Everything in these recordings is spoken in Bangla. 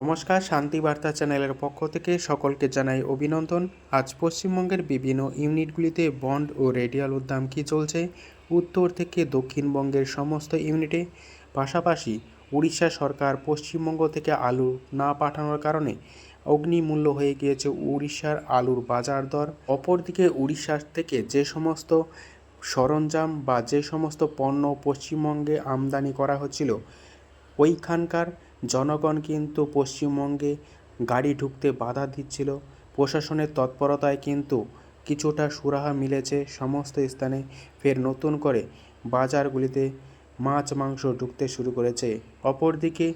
নমস্কার, শান্তি বার্তা চ্যানেলের পক্ষ থেকে সকলকে জানাই অভিনন্দন। আজ পশ্চিমবঙ্গের বিভিন্ন ইউনিটগুলিতে বন্ড ও রেডিয়াল উদ্যাম কী চলছে, উত্তর থেকে দক্ষিণবঙ্গের সমস্ত ইউনিটে। পাশাপাশি উড়িষ্যা সরকার পশ্চিমবঙ্গ থেকে আলু না পাঠানোর কারণে অগ্নিমূল্য হয়ে গিয়েছে উড়িষ্যার আলুর বাজার দর। অপরদিকে উড়িষ্যা থেকে যে সমস্ত সরঞ্জাম বা যে সমস্ত পণ্য পশ্চিমবঙ্গে আমদানি করা হচ্ছিল, ওইখানকার জনগণ কিন্তু পশ্চিমবঙ্গে গাড়ি ঢুকতে বাধা দিচ্ছিল। প্রশাসনের তৎপরতায় কিন্তু কিছুটা সুরাহা মিলেছে। সমস্ত স্থানে ফের নতুন করে বাজারগুলিতে মাছ, মাংস ঢুকতে শুরু করেছে। অপরদিকে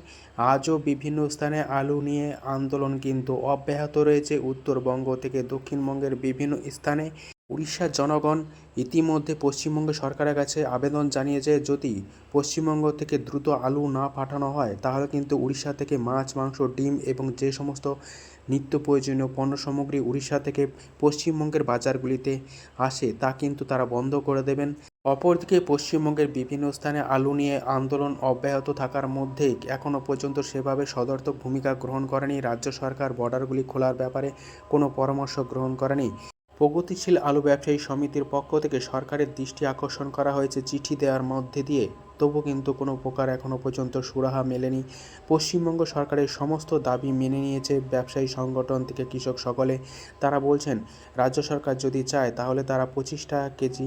আজও বিভিন্ন স্থানে আলু নিয়ে আন্দোলন কিন্তু অব্যাহত রয়েছে। উত্তরবঙ্গ থেকে দক্ষিণবঙ্গের বিভিন্ন স্থানে উড়িষ্যার জনগণ ইতিমধ্যে পশ্চিমবঙ্গ সরকারের কাছে আবেদন জানিয়েছে, যদি পশ্চিমবঙ্গ থেকে দ্রুত আলু না পাঠানো হয়, তাহলে কিন্তু উড়িষ্যা থেকে মাছ, মাংস, ডিম এবং যে সমস্ত নিত্য প্রয়োজনীয় পণ্য সামগ্রী উড়িষ্যা থেকে পশ্চিমবঙ্গের বাজারগুলিতে আসে, তা কিন্তু তারা বন্ধ করে দেবেন। অপরদিকে পশ্চিমবঙ্গের বিভিন্ন স্থানে আলু নিয়ে আন্দোলন অব্যাহত থাকার মধ্যে এখনও পর্যন্ত সেভাবে সদর্থক ভূমিকা গ্রহণ করেনি রাজ্য সরকার। বর্ডারগুলি খোলার ব্যাপারে কোনো পরামর্শ গ্রহণ করেনি। প্রগতিশীল আলু ব্যবসায়ী সমিতির পক্ষ থেকে সরকারের দৃষ্টি আকর্ষণ করা হয়েছে চিঠি দেওয়ার মধ্যে দিয়ে। তবু কিন্তু কোনো প্রকার এখনও পর্যন্ত সুরাহা মেলেনি। পশ্চিমবঙ্গ সরকারের সমস্ত দাবি মেনে নিয়েছে ব্যবসায়ী সংগঠন থেকে কৃষক সকলে। তারা বলছেন, রাজ্য সরকার যদি চায় তাহলে তারা পঁচিশ টাকা কেজি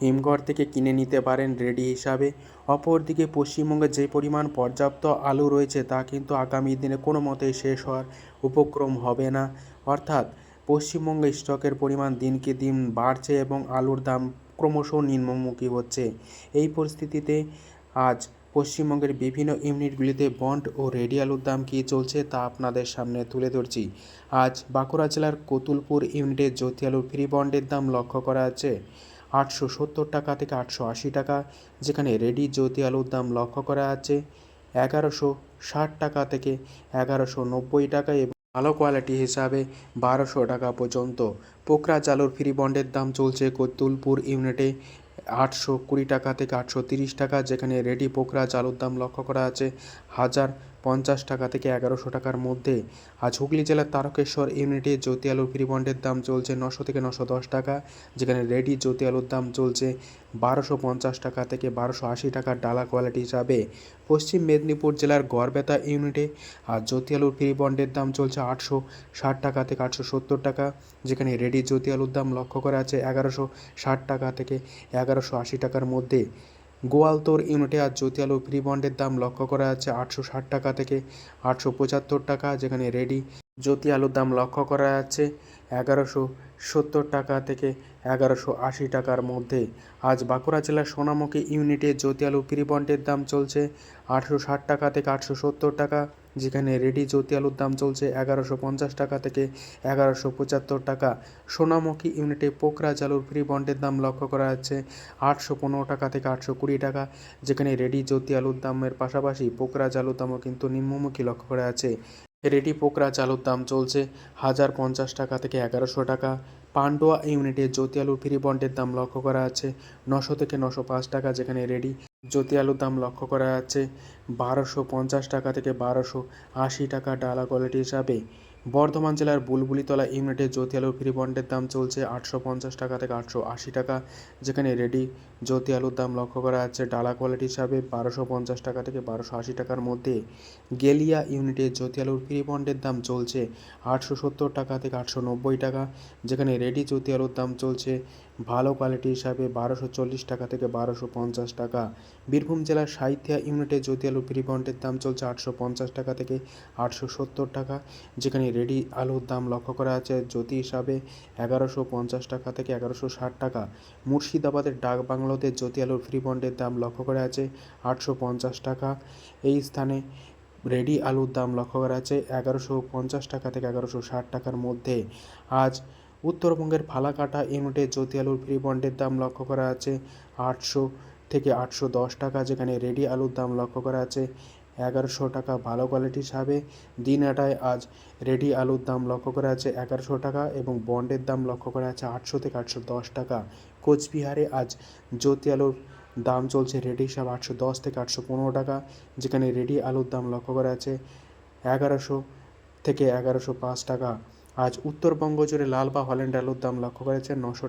হিমঘর থেকে কিনে নিতে পারেন রেডি হিসাবে। অপরদিকে পশ্চিমবঙ্গে যে পরিমাণ পর্যাপ্ত আলু রয়েছে তা কিন্তু আগামী দিনে কোনো মতেই শেষ হওয়ার উপক্রম হবে না। অর্থাৎ পশ্চিমবঙ্গে স্টকের পরিমাণ দিনকে দিন বাড়ছে এবং আলুর দাম ক্রমশ নিম্নমুখী হচ্ছে। এই পরিস্থিতিতে আজ পশ্চিমবঙ্গের বিভিন্ন ইউনিটগুলিতে বন্ড ও রেডি আলুর দাম কী চলছে তা আপনাদের সামনে তুলে ধরছি। আজ বাঁকুড়া জেলার কতুলপুর ইউনিটে জ্যোতি আলুর ফ্রি বন্ডের দাম লক্ষ্য করা আছে আটশো সত্তর টাকা থেকে আটশো আশি টাকা, যেখানে রেডি জ্যোতি আলুর দাম লক্ষ্য করা আছে এগারোশো ষাট টাকা থেকে এগারোশো নব্বই টাকা এবং ভালো কোয়ালিটি হিসাবে বারোশো টাকা পর্যন্ত। পোকরা চালুর ফ্রি বন্ডের দাম চলছে কতুলপুর ইউনিটে আটশো কুড়ি টাকা থেকে আটশো তিরিশ টাকা, যেখানে রেডি পোকরা চালুর দাম লক্ষ্য করা আছে হাজার পঞ্চাশ টাকা থেকে এগারোশো টাকার মধ্যে। আজ হুগলি জেলার তারকেশ্বর ইউনিটে জ্যোতি আলুর ফ্রি বন্ডের দাম চলছে নশো থেকে নশো দশ টাকা, যেখানে রেডি জ্যোতি আলুর দাম চলছে বারোশো পঞ্চাশ টাকা থেকে বারোশো আশি টাকার ডালা কোয়ালিটি হিসাবে। পশ্চিম মেদিনীপুর জেলার গড়বেতা ইউনিটে আর জ্যোতি আলুর ফ্রি বন্ডের দাম চলছে আটশো ষাট টাকা থেকে আটশো সত্তর টাকা, যেখানে রেডি জ্যোতি আলুর দাম লক্ষ্য করা আছে এগারোশো ষাট টাকা থেকে এগারোশো আশি টাকার মধ্যে। গোয়ালতোর ইউনিটে আজ জ্যোতি আলু ফ্রি বন্ডের দাম লক্ষ্য করা যাচ্ছে আটশো ষাট টাকা থেকে আটশো পঁচাত্তর টাকা, যেখানে রেডি জ্যোতি আলুর দাম লক্ষ্য করা যাচ্ছে এগারোশো সত্তর টাকা থেকে এগারোশো আশি টাকার মধ্যে। আজ বাঁকুড়া জেলার সোনামুখী ইউনিটে জ্যোতি আলু ফ্রি বন্ডের দাম চলছে আটশো ষাট টাকা থেকে আটশো সত্তর টাকা। যেখানে রেডি জ্যোতি আলুর দাম চলছে এগারোশো পঞ্চাশ টাকা থেকে এগারোশো পঁচাত্তর টাকা। সোনামুখী ইউনিটে পোকরা জালুর ফ্রি বন্ডের দাম লক্ষ্য করা যাচ্ছে আটশো পনেরো টাকা থেকে আটশো কুড়ি টাকা, যেখানে রেডি জ্যোতি আলুর দামের পাশাপাশি পোকরা জালুর দামও কিন্তু নিম্নমুখী লক্ষ্য করা আছে রেডি পোকরা চালুর দাম চলছে হাজার পঞ্চাশ টাকা থেকে এগারোশো টাকা পান্ডুয়া ইউনিটে জ্যোতি আলুর ফ্রি বন্ডের দাম লক্ষ্য করা আছে। নশো থেকে নশো পাঁচ টাকা যেখানে রেডি। জ্যোতি আলুর দাম লক্ষ্য করা আছে বারোশো পঞ্চাশ টাকা থেকে বারোশো আশি টাকা ডালা কোয়ালিটি হিসাবে। বর্ধমান জেলার বুলবুলিতলা ইউনিটে জ্যোতি আলুর ফ্রি বন্ডের দাম চলছে আটশো পঞ্চাশ টাকা থেকে আটশো আশি টাকা, যেখানে রেডি জ্যোতি আলুর দাম লক্ষ্য করা যাচ্ছে ডালা কোয়ালিটি হিসাবে বারোশো পঞ্চাশ টাকা থেকে বারোশো আশি টাকার মধ্যে। গেলিয়া ইউনিটে জ্যোতি আলুর ফ্রি বন্ডের দাম চলছে আটশো সত্তর টাকা থেকে আটশো নব্বই টাকা, যেখানে রেডি জ্যোতি আলুর দাম চলছে ভালো কোয়ালিটি হিসাবে বারোশো চল্লিশ টাকা থেকে বারোশো পঞ্চাশ টাকা। বীরভূম জেলার সাহিত্যা ইউনিটে জ্যোতি আলু ফ্রি বন্ডের দাম চলছে আটশো পঞ্চাশ টাকা থেকে আটশো সত্তর টাকা। যেখানে রেডি আলুর দাম লক্ষ্য করা আছে জ্যোতি হিসাবে এগারোশো পঞ্চাশ টাকা থেকে এগারোশো ষাট টাকা। মুর্শিদাবাদের ডাক বাংলোতে জ্যোতি আলুর ফ্রি বন্ডের দাম লক্ষ্য করা আছে আটশো পঞ্চাশ টাকা। এই স্থানে রেডি আলুর দাম লক্ষ্য করা আছে এগারোশো পঞ্চাশ টাকা থেকে এগারোশো ষাট টাকার মধ্যে। আজ উত্তরবঙ্গের ফালাকাটা ইউনিটে জ্যোতি আলুর ফ্রি বন্ডের দাম লক্ষ্য করা আছে আটশো থেকে আটশো দশ টাকা, যেখানে রেডি আলুর দাম লক্ষ্য করা আছে এগারোশো টাকা ভালো কোয়ালিটি হিসাবে দিনহাটায় আজ রেডি আলুর দাম লক্ষ্য করা আছে এগারোশো টাকা এবং বন্ডের দাম লক্ষ্য করা আছে আটশো থেকে আটশো দশ টাকা। কোচবিহারে আজ জ্যোতি আলুর দাম চলছে রেডি হিসাবে আটশো দশ থেকে আটশো পনেরো টাকা, যেখানে রেডি আলুর দাম লক্ষ্য করা আছে এগারোশো থেকে এগারোশো পাঁচ টাকা। আজ উত্তরবঙ্গ জুড়ে লাল বা হল্যান্ড আলুর দাম লক্ষ্য করেছেন নশো টাকা।